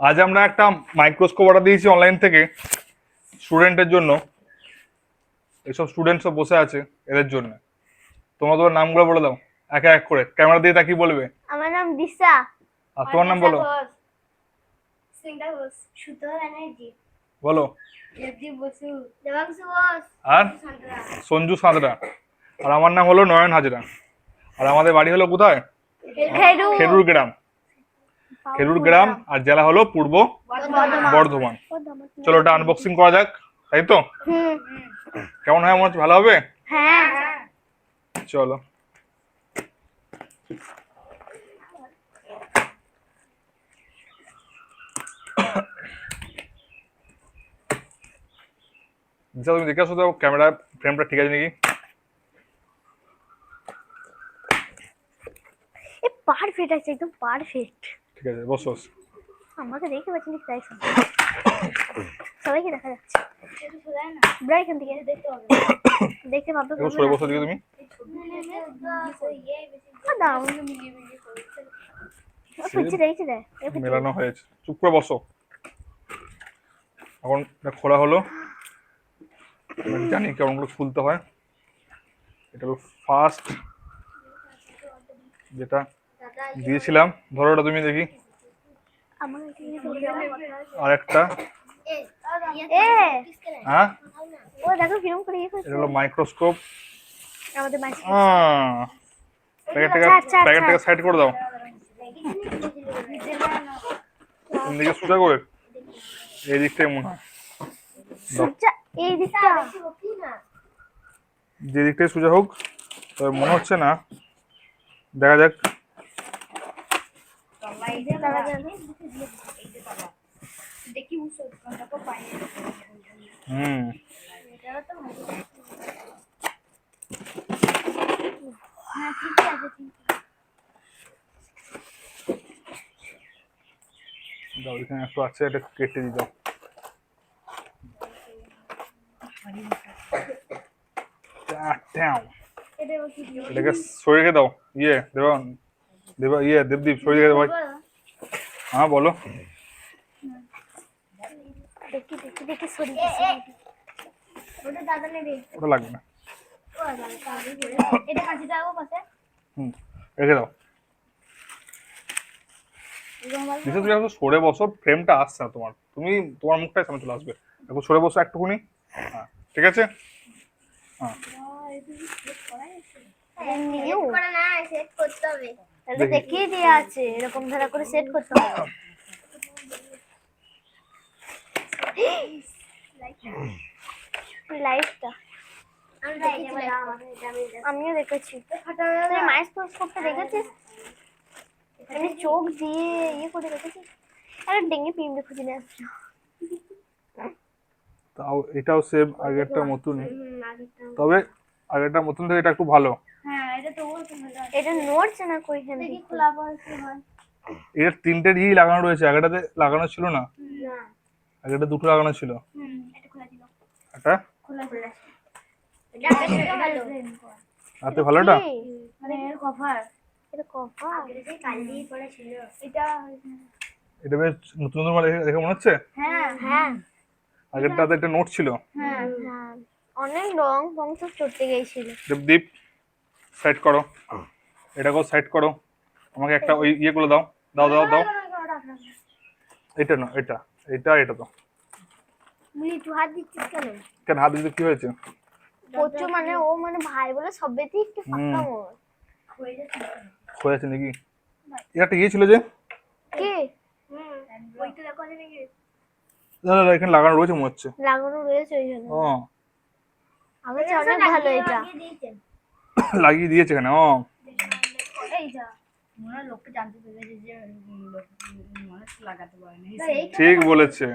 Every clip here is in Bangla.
আজ আমরা একটা মাইক্রোস্কোপ অর্ডার দিয়েছি অনলাইন থেকে স্টুডেন্টের জন্য। এসব স্টুডেন্ট সব বসে আছে এদের জন্য। তোমরা তোমার নামগুলো বলে দাও এক এক করে। ক্যামেরা দিয়ে তাকিয়ে বলবে? আমার নাম দিশা। আর তোমার নাম বলো। বলো। আর? সঞ্জু সাঁতরা। আর আমার নাম হলো নয়ন হাজরা। আর আমাদের বাড়ি হলো কোথায়? খেরু। খেরুর গ্রাম। খেরুর গ্রাম আর জেলা হলো পূর্ব বর্ধমান। চলো ওটা আনবক্সিং করা যাক তাই তো? কেমন হয় মনে ভালো হবে? হ্যাঁ। চলো। দিশা, তুমি দেখে আসো তো ক্যামেরা ফ্রেমটা ঠিক আছে নাকি? এ পারফেক্ট আছে একদম পারফেক্ট ঠিক আছে বস। বস আমাকে দেখতে পাচ্ছি না তাই সবাইকে দেখা যাচ্ছে। এখান থেকে। দেখতে দেখতে পাবে সরে বসো দিকে তুমি। দাও। মেলানো হয়েছে। চুপ করে বসো। এখন এটা খোলা হলো। জানি কেমন করে খুলতে হয়। এটা হলো ফার্স্ট যেটা দিয়েছিলাম। ধরো ওটা তুমি দেখি। আর একটা হ্যাঁ? ও দেখো কিরম করে ইয়ে এটা হলো মাইক্রোস্কোপ আমাদের প্যাকেটটাকে আচ্ছা, আচ্ছা, প্যাকেটটাকে সাইড করে দাও। কোন দিকে সোজা করে? এই দিকটাই মনে হয়। এই দিকটা। যে দিকটাই সোজা হোক তবে মনে হচ্ছে না। দেখা যাক। তারা হুম। দাও এখানে একটু আছে এটা কেটে দিয়ে দাও. এটাকে সরিয়ে দাও। ইয়ে দেবা দেবা ইয়ে দেবদীপ সরিয়ে রেখে দাও ভাই। হ্যাঁ বলো। দেখি দেখি দেখি সরি ওটা দাদা নেবে। ওটা লাগবে না। এটা কাঁচি দাও পাশে। হুম রেখে দাও। একটু সরে বসো ফ্রেমটা আসছে না তোমার। তুমি তোমার মুখটাই সামনে চলে আসবে। একটু সরে বসো একটুখানি। হ্যাঁ ঠিক আছে? হ্যাঁ। নিউ করে না সেট করতে হবে। তাহলে দেখিয়ে দেওয়া আছে এরকম ধারা করে সেট করতে হবে। লাইটটা আমিও দেখেছি। মাইক্রোস্কোপটা দেখেছিস? মানে চোখ দিয়ে ইয়ে করে দেখেছিস? আরে ডেঙ্গে পিমড়ে খুঁজে নিয়ে আসছো। তাও এটাও সেম আগেরটা মতনই। তবে আগেরটা মতন থেকে এটা একটু ভালো। এটা নড়ছে না কইখান থেকে খোলা বলতে এর তিনটে ই লাগানো রয়েছে আগেরটাতে লাগানো ছিল না? আগেরটা দুটো লাগানো ছিল? এটা খোলা ছিল। একটা? খোলা খোলা এটা ভালো হাতে ভালোটা? মানে এর কভার এটা কভার কালি পড়া ছিল এটা এটা বেশ নতুন নতুন মাল দেখে মনে হচ্ছে? হ্যাঁ। হ্যাঁ। আগেরটাতে একটা নোট ছিল। হ্যাঁ। অনেক রং সব চড়তে গিয়েছিল দেবদীপ সাইড করো। এটাকেও সাইড করো। আমাকে একটা ওই ইয়ে করে দাও। দাও দাও দাও। এটা না এটা। এটা এটা তো। মুলি তুই হাত দিচ্ছিস কেন? কেন হাত দিতে কি হয়েছে? প্রচুর মানে ও মানে ভাই বলে সবেতেই একটু ফাঁকা মোর হয়েছে নাকি? এটা একটা ইয়ে ছিল যে? কি? ওইটা দেখো নাকি না না, এখানে লাগানো রয়েছে মনে হচ্ছে। লাগানো রয়েছে ওই জন্য। ও। আমার অনেক ভালো এটা। লাগিয়ে দিয়েছে এখানে ও। মনে ঠিক বলেছে।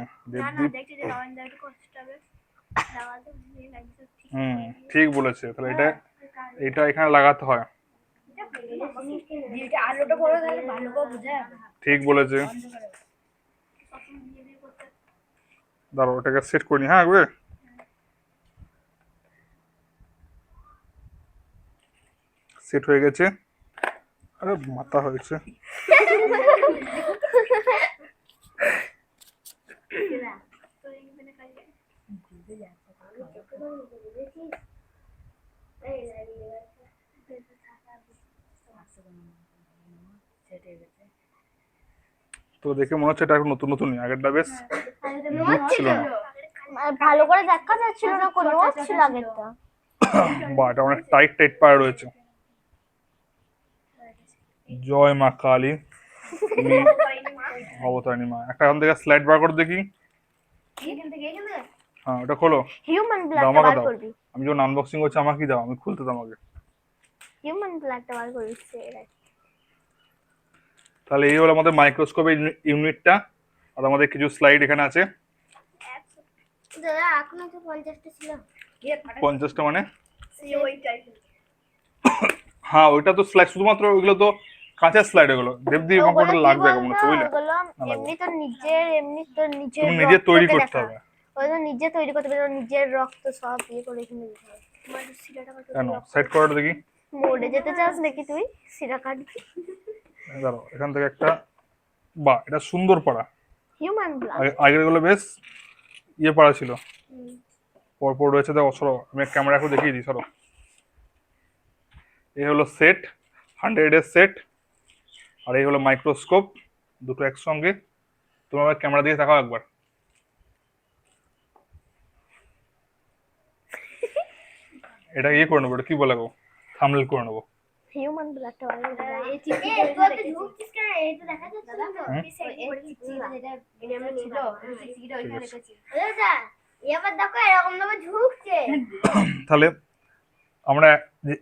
হুম ঠিক বলেছে। তাহলে এটা এটা এখানে লাগাতে হয়। ঠিক বলেছে। দাঁড়াও ওটাকে সেট করি হ্যাঁ একবার সেট হয়ে গেছে। আরে মাথা হয়েছে। তো দেখে মনে হচ্ছে এটা এখন নতুন নতুনই আগেরটা বেশ ছিল না। ভালো করে দেখা যাচ্ছিল না কোনো ছিল আগেরটা। বা এটা অনেক টাইট টাইট পায়ে রয়েছে। জয় মা কালী। তুমি অবতারিণী মা। একটা এখান থেকে স্লাইড বার করে দেখি। হ্যাঁ ওটা খোলো। হিউম্যান দাও আমাকে দাও। আমি যখন আনবক্সিং করছি আমাকে দাও। আমি খুলতে দাও আমাকে। হিউম্যান ব্লাডটা বার করবি তাহলে এই হলো আমাদের মাইক্রোস্কোপের ইউনিটটা আর আমাদের কিছু স্লাইড এখানে আছে। দাদা এখনও তো পঞ্চাশটা ছিল। পঞ্চাশটা মানে? হ্যাঁ ওইটা তো স্লাইড শুধুমাত্র ওইগুলো তো কাঁচা স্লাইড ওগুলো দেবদি কম্পিউটার লাগবে বলতো? এখন বুঝলে? এমনি তো নিজের এমনি তো নিজের তুমি নিজে তৈরি করতে। হবে। ওগুলো নিজে তৈরি করতে পারবে নিজের রক্ত সব ইয়ে করে এখানে দিতে হবে। কেন? সাইড করাটা দেখি। মোড়ে যেতে চাস নাকি তুই? সিরা কাটবি। দাঁড়াও এখান থেকে একটা বাহ এটা সুন্দর পাড়া। হিউম্যান আগেরগুলো বেশ ইয়ে পাড়া ছিল। পরপর রয়েছে দেখো সরো আমি ক্যামেরা করে দেখিয়ে দিই সরো। এই হলো সেট হান্ড্রেড এর সেট আর এই হলো মাইক্রোস্কোপ দুটো একসঙ্গে। তুমি আমার ক্যামেরা দিয়ে তাকাও একবার। এটা ইয়ে করে নেব এটা কি বলে গো? থামলেল করে নেব। হিউম্যান ব্লাডটা ভাবে ঝুঁকছে। তাহলে আমরা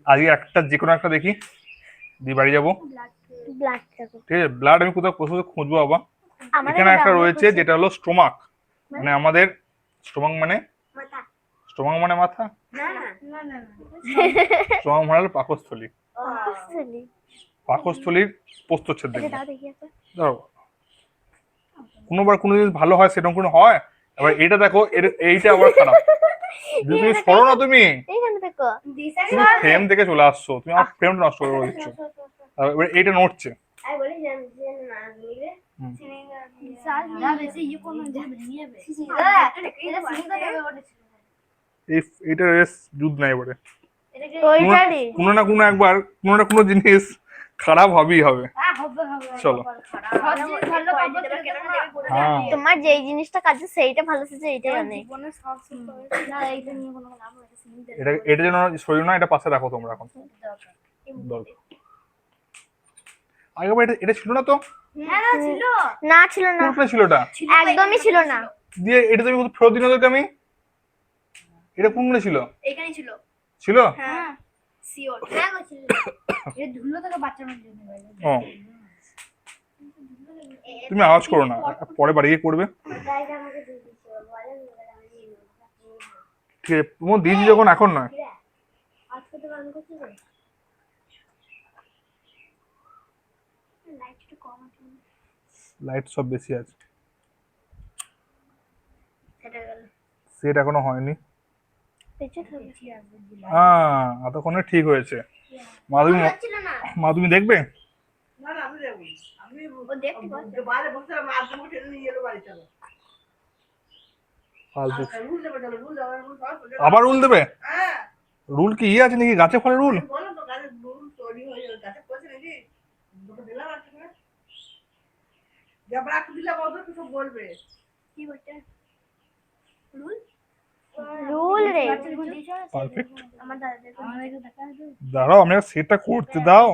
আজকে একটা যে কোনো একটা দেখি। দিয়ে বাড়ি যাব। ঠিক আছে ব্লাড আমি কোথাও কোথাও খুঁজবো বাবা। এখানে একটা রয়েছে যেটা হলো স্টোমাক মানে? আমাদের স্টোমাক মানে? মাথা। স্টোমাক মানে মাথা? না না। না না স্টোমাক মানে হলো পাকস্থলী। পাকস্থলীর প্রস্তচ্ছেদ। ধরো কোনোবার কোনো জিনিস ভালো হয় সেরকম কোনো হয়? এবার এটা দেখো এইটা আবার খারাপ। যদি তুমি সরো না তুমি। তুমি ফ্রেম থেকে চলে আসছো। তুমি আমার ফ্রেমটা নষ্ট করে দিচ্ছ। এইটা নড়ছে। যে যাবে। দাদা এটা রেস যুদ্ধ নাই এবারে কোনো না কোনো একবার কোনো না কোনো জিনিস খারাপ হবেই হবে। হ্যাঁ হবে হবে। চলো। হ্যাঁ। তোমার যেই জিনিসটা কাজে সেইটা ভালো অনেক এটা এটা যেন শরীর না এটা পাশে রাখো তোমরা এখন। দরকার। আগেবার এটা এটা ছিল না তো? না ছিল। না ছিল না। কোনটা ছিল এটা একদমই ছিল না। দিয়ে এটা তুমি ফেরত দিন ওদেরকে আমি? এটা কোনগুলো ছিল? এখানে ছিল। ছিল? হ্যাঁ সিওর হ্যাঁ ছিল। এই ধুলো থেকে বাঁচানোর জন্য ও। তুমি আওয়াজ করো না। পরে বাড়ি গিয়ে করবে। ঠিক আছে তোমার দিদি যখন এখন নয়। লাইট কম আছে লাইট সব বেশি আছে। সেটা গেল। সেট এখনও হয়নি। হ্যাঁ এতক্ষণে ঠিক হয়েছে। মা তুমি ছিল না মা তুমি দেখবে। ও দেখতে পাচ্ছে। ফালতু। আবার রুল দেবে? রুল কি ইয়ে আছে নাকি? গাছে ফলে রুল কি রুল? রে। পারফেক্ট। আমার দাদাকে আমাদেরকে দেখা আছে দাঁড়াও আমি সেটটা করতে দাও।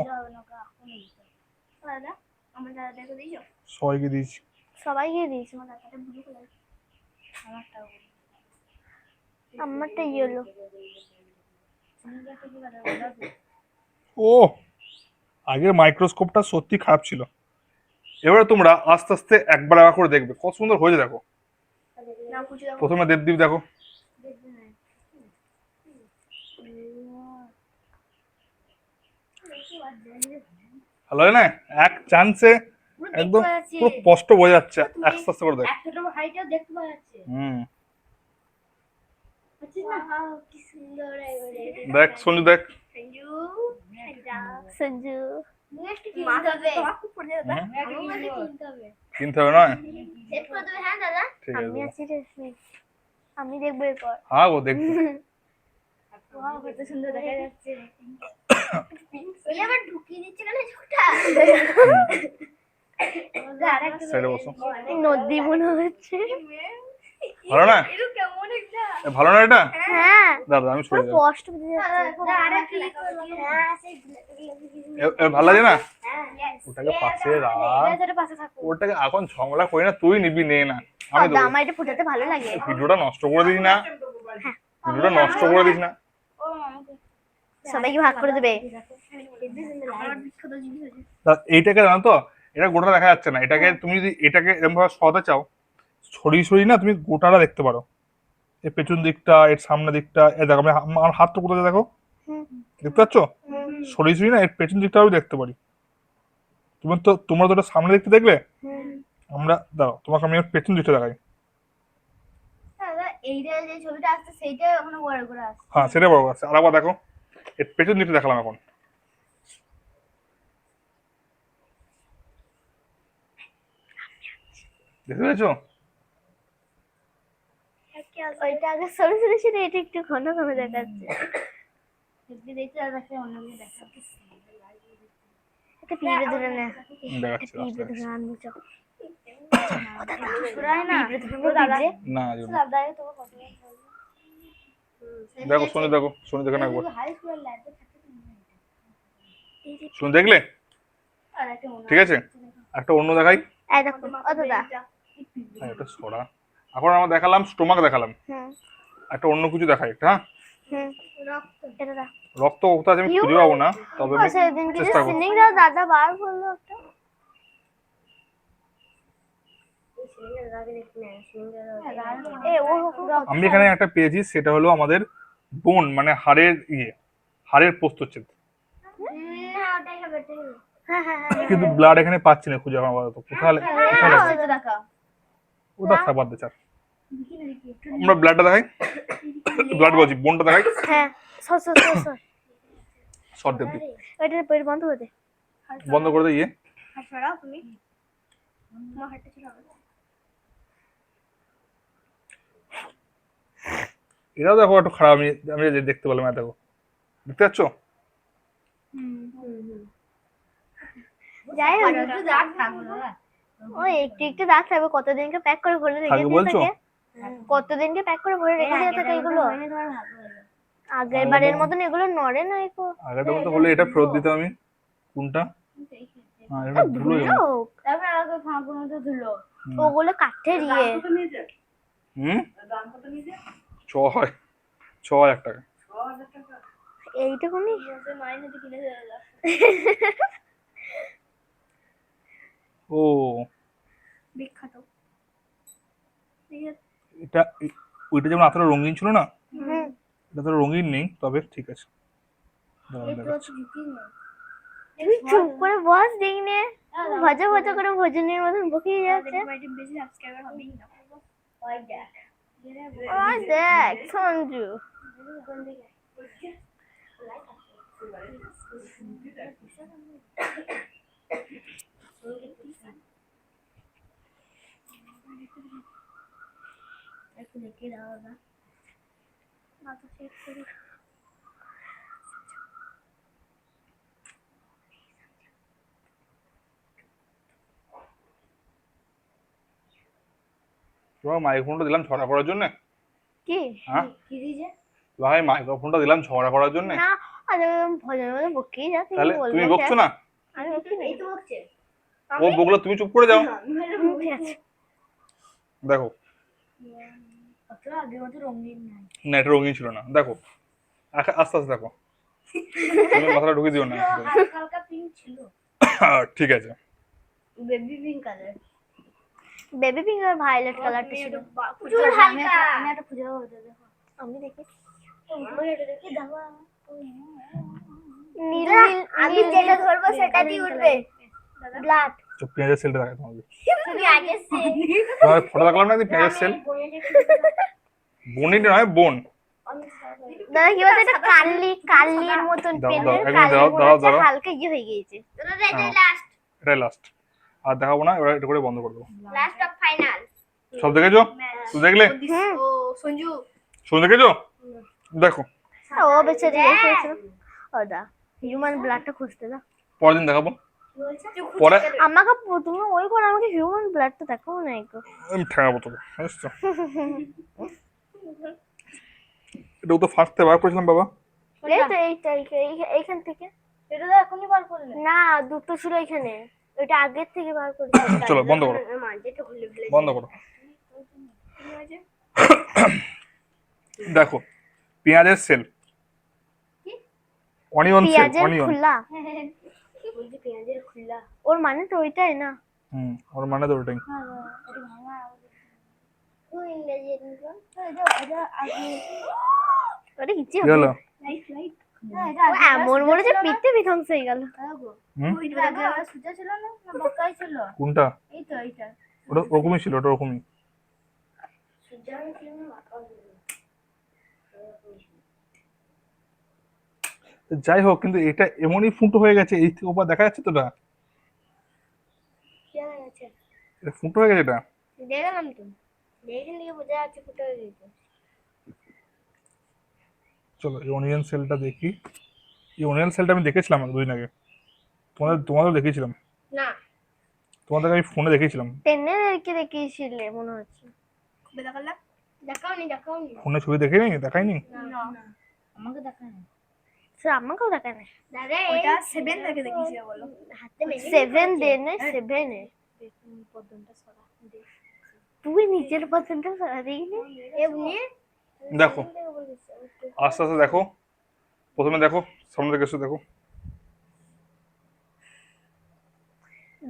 দাদা আমার দাদাকে দিয়েছ সবাইকে দিয়েছি। সবাইকে দিয়েছি। আমার দাদাটা ব্লু কালার আমারটাও আমারটা ইয়েলো ও আগের মাইক্রোস্কোপটা সত্যি খারাপ ছিল। এবারে তোমরা আস্তে আস্তে একবার একবার করে দেখবে। কত সুন্দর হয়েছে দেখো। প্রথমে দেবদীপ দেখো। ভালো হয় না? এক চান্সে একদম পুরো স্পষ্ট বোঝা যাচ্ছে। আস্তে আস্তে করে দেখ। হুম। বুঝছিস না কি সুন্দর এবারে। দেখ সঞ্জু দেখ। সঞ্জু। কিনতে হবে। নয়? হ্যাঁ ঠিক আমি আছে আছি আমি দেখব এরপর। হ্যাঁ গো দেখবি। কত সুন্দর দেখা যাচ্ছে। আবার ঢুকিয়ে দিচ্ছে কেন ছোটা আরেকটা বসো। নদী মনে হচ্ছে। ভালো না? ভালো না এটা? হ্যাঁ। দাদা আমি সরে যাব হ্যাঁ ভালো লাগে না? হ্যাঁ ওটাকে পাশে রাখ। এটা পাশে থাকো। ওটাকে এখন ঝগড়া করি না তুই নিবি নে না। আমি আমার এটা ফুটাতে ভালো লাগে। ভিডিওটা নষ্ট করে দিস না। ভিডিওটা নষ্ট করে দিস না। সবাইকে ভাগ করে দেবে। এইটাকে জানো তো? এটা গোটা দেখা যাচ্ছে না। এটাকে তুমি যদি এটাকে এরকম ভাবে সরাতে চাও ছড়িয়ে ছড়িয়ে না তুমি গোটাটা দেখতে পারো। এর পেছন দিকটা এর সামনের দিকটা এ দেখো আমি হা- আমার হাতটা কোথায় দেখো? দেখতে পাচ্ছ? ছড়িয়ে ছড়িয়ে না এর পেছন দিকটাও আমি দেখতে পারি। তুমি তো তোমরা তো ওটা সামনে দিকটা দেখলে? আমরা দাও তোমাকে আমি পেছন দিকটা দেখাই। দাদা এইটা যে ছবিটা আসছে সেইটা ওখানে বড় করে আসছে। হ্যাঁ সেটা বড় আছে দেখো এর পেছন দিকটা দেখালাম এখন। দেখতে পেয়েছ? ওইটা আগে সরু সরু ছিল এটা একটু ঘন ঘন দেখাচ্ছে। কিছু দেখা একটা পিঁপড়ে ধরে নে। পিঁপড়ে ধরে আনব শুনে দেখো শুনে একবার। শুনে দেখলে? ঠিক আছে? একটা অন্য দেখাই। হ্যাঁ, এটা সরা। এখন আমরা দেখালাম স্টোমাক দেখালাম একটা অন্য কিছু দেখাই একটা হ্যাঁ রক্ত এটা রক্ত কোথায় আছে আমি খুঁজে পাবো না তবে আমি চেষ্টা করব সিনিং দাও দাদা বার করল একটা আমি এখানে একটা পেয়েছি সেটা হলো আমাদের বোন মানে হাড়ের ইয়ে হাড়ের প্রস্তুচ্ছেদ হ্যাঁ হ্যাঁ হ্যাঁ হ্যাঁ কিন্তু ব্লাড এখানে পাচ্ছি না খুঁজে আমার কোথায় কোথায়? ওটা ওটা দে চার আমরা ব্লাডটা দেখাই। ব্লাড বলছি বোনটা দেখাই। হ্যাঁ সর সর সর সর। শর্ট দেবি ওইটা পেট বন্ধ করে দে। বন্ধ করে দে ইয়ে। সরাও তুমি? আমার হাতটা ছিল এটাও দেখো একটু খারাপ আমি আমি দেখতে পেলাম না দেখো। দেখতে পাচ্ছ? যাই হোক। একটু দাগ থাকবে দাদা ও একটু একটু দাগ থাকবে কতদিনকে প্যাক করে ভরে রেখে? থাকে কতদিনকে প্যাক করে ভরে রেখে দিয়ে থাকে এগুলো? আগের বারের মতন এগুলো নড়ে না এগুলো আগেরটা মতো হলে এটা ফেরত দিতাম আমি। কোনটা? হ্যাঁ এটা ধুলো তারপর আগে ফাঁকুর মতো ধুলো। ওগুলো কাঠের ইয়ে হুম? ছ হয়। ছ হাজার টাকা। তো কিনে ও। বিখ্যাত। এটা ওইটা যেমন এতটা রঙিন ছিল না হুম এটা তো রঙিন নেই তবে ঠিক আছে চুপ করে বস দেখি নে ভজা ভজা করে ভোজনের মতন বকিয়ে যাচ্ছে বেশি সাবস্ক্রাইবার হবেই না ওই দেখ ও দেখ সঞ্জু একটু দেখে দাও দাদা মাথা চেক করি। তোমার মাইক্রোফোনটা দিলাম ছড়া করার জন্য? কি? হ্যাঁ? কি ভাই মাইক্রোফোনটা দিলাম ছড়া করার জন্য? না আজ ভজনের মতন বকিয়ে যাচ্ছে তাহলে তুমি বকছো না? আমি বকি এই তো হচ্ছে ও বকলো তুমি চুপ করে যাও। ঠিক দেখো। আগের মতো রঙিন নাই। না এটা রঙিন ছিল না। দেখো আস্তে আস্তে দেখো। তুমি মাথাটা ঢুকে দিও না। হালকা পিঙ্ক ছিল। ঠিক আছে। Baby pink colour baby pink আর ভায়োলেট কালারটা ছিল। প্রচুর হালকা। আমি একটা খুঁজে পাবো তো দেখো। আমি দেখি নীল আমি যেটা ধরবো সেটা দিয়ে উঠবে। ব্লাড তো পেঁয়াজের সেলটা দেখাই তোমাকে। তুমি আগে সে তোমার ফটো দেখলাম না পেঁয়াজের সেল বনিটা নয় বোন। দাদা কি বলতো এটা মতন পেনের। হালকা ইয়ে হয়ে গিয়েছে। হ্যাঁ। লাস্ট আর দেখাবো না এবার এটা করে বন্ধ করে দেবো। লাস্ট অফ ফাইনাল সব দেখেছ? তুই দেখলে? হুম। সঞ্জু। দেখেছ? দেখো। আর ও বেচারি ইয়ে ও দা হিউম্যান ব্লাডটা খুঁজতে দাও। পরের দিন দেখাবো। পরে আমাকে তুমি ওই করে আমাকে হিউম্যান ব্লাডটা দেখাও না একটু। আমি ঠেঙাবো তোকে বুঝছ? এটাও তো ফার্স্টে বার করেছিলাম বাবা। এই তো এইখা- এইখান থেকে। এটা তো এখনই বার করলে। না দুটো ছিল এখানে। ওইটা আগের থেকে বার চলো বন্ধ করো। মাঝেটা খুলে ফেলে বন্ধ করো। দেখো পেঁয়াজের সেল অনিয়ন সেল অনিয়ন খোলা? পেঁয়াজের ওর মানে তো ওইটাই না। হুম ওর মানে তো ওটাই কোনটা? ওটা ওরকমই ছিল ওটা ওরকমই। যাই হোক কিন্তু এটা এমনই ফুটো হয়ে গেছে এই থেকে ওপর দেখা যাচ্ছে তো এটা ফুটো হয়ে গেছে এটা? দেখলাম তো। দেখে নিয়ে বোঝা যাচ্ছে ফুটে হয়ে গেছে চলো এই অনিয়ন সেলটা দেখি। এই অনিয়ন সেলটা আমি দেখেছিলাম দুদিন আগে। তোমাদের তোমাদের দেখিয়েছিলাম। না। তোমাদেরকে আমি ফোনে দেখিয়েছিলাম। টেনেদেরকে দেখিয়েছিলে মনে হচ্ছে। দেখাওনি দেখাওনি। ফোনে ছবি দেখে নি দেখাইনি? না। আমাকে দেখানি সে আমাকেও দেখায় না দাদা এটা সেভেন থেকে দেখিয়েছি বলো। হাতে সেভেন দেনে সেভেনে পদ্মটা সরা তুই পছন্দটা এমনি দেখো। আস্তে আস্তে দেখো। প্রথমে দেখো সামনে থেকে এসে দেখো।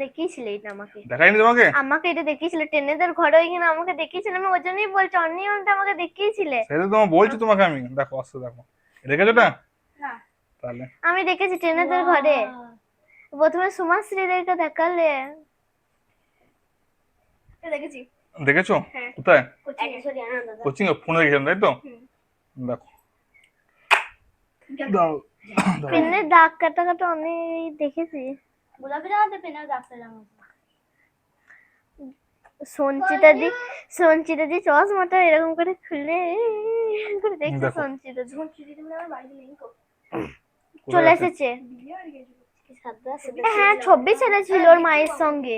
দেখিয়েছিলে এটা আমাকে? দেখাইনি তোমাকে? আমাকে এটা দেখিয়েছিলে? টেনেদের ঘরে ওইখানে আমাকে দেখিয়েছিলে? আমি ওই জন্যই বলছি অনিয়নটা আমাকে দেখিয়েছিলে। সেটা তো বলছি তোমাকে আমি। দেখো আস্তে দেখো। দেখেছ না না তাহলে। আমি দেখেছি টেনেদের ঘরে। প্রথমে সুমাশ্রীদেরকে দেখালে। দেখেছি। দেখেছ? হ্যাঁ। কোথায়? দাদা। কোচিং এ ফোনে দেখেছিলাম তাই তো? দেখো। দাও। পেনের দাগ কাটা কাটা অনেক দেখেছি। গোলাপি জামাতে পেনা ডাক্তার জামা সঞ্চিতা দি সঞ্চিতা দি চশমাটা এরকম করে খুলে করে দেখছে দেখো। সঞ্চিতা দি। আমার বাড়িতে নেই তো। চলে এসেছে। হ্যাঁ ছবি ছেলে ছিল ওর মায়ের সঙ্গে।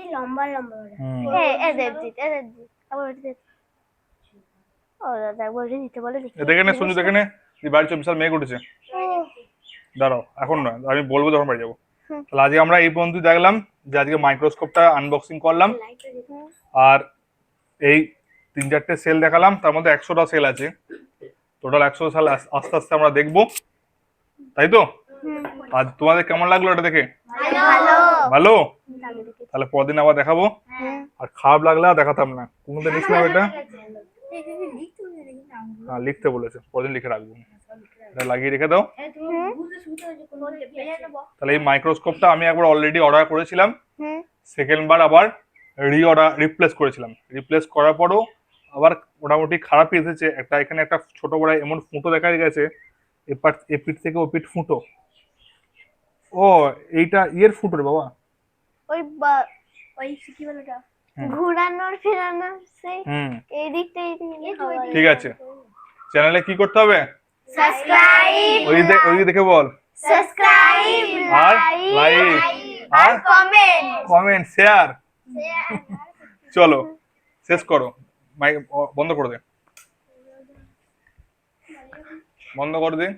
সেই লম্বা লম্বা হ্যাঁ এ দেবজিৎ এ দেবজিৎ আবার ওটা ও দাদা একবার ওটা দিতে বলে দেখি। দেখে নে সঞ্জু দেখে নে। বাড়ির চব্বিশ সাল মেয়ে উঠেছে। দাঁড়াও এখন নয়। আমি বলব যখন বাড়ি যাব। তাহলে আজকে আমরা এই পর্যন্ত দেখলাম যে আজকে মাইক্রোস্কোপটা আনবক্সিং করলাম। আর এই তিন চারটে সেল দেখালাম। তার মধ্যে একশোটা সেল আছে। টোটাল একশো সাল আস- আস্তে আস্তে আমরা দেখব। তাই তো? আর তোমাদের কেমন লাগল এটা দেখে? ভালো। ভালো? তাহলে পরদিন আবার দেখাবো। আর খারাপ লাগলে আর দেখাতাম না। কোনোদিন লিখলাম এটা? হ্যাঁ লিখতে বলেছে। পরদিন লিখে রাখব। এটা লাগিয়ে রেখে দাও। তাহলে এই মাইক্রোস্কোপটা আমি একবার অলরেডি অর্ডার করেছিলাম। সেকেন্ড বার আবার রি অর্ডার রিপ্লেস করেছিলাম। রিপ্লেস করার পরও আবার মোটামুটি খারাপই এসেছে। একটা এখানে একটা ছোট বড় এমন ফুটো দেখা গেছে। এপার এপিট থেকে ওপিট ফুটো। ও এইটা ইয়ের ফুটো রে বাবা। ওই ওই কি বলে ওটা? ঘুরানোর ফেরানোর সেই এই দিকটা এই ঠিক আছে। চ্যানেলে কি করতে হবে? সাবস্ক্রাইব ওই দে- ওই দেখে বল। সাবস্ক্রাইব আর লাইক আর কমেন্ট কমেন্ট শেয়ার চলো শেষ করো। মাইক বন্ধ করে দে। বন্ধ করে দে।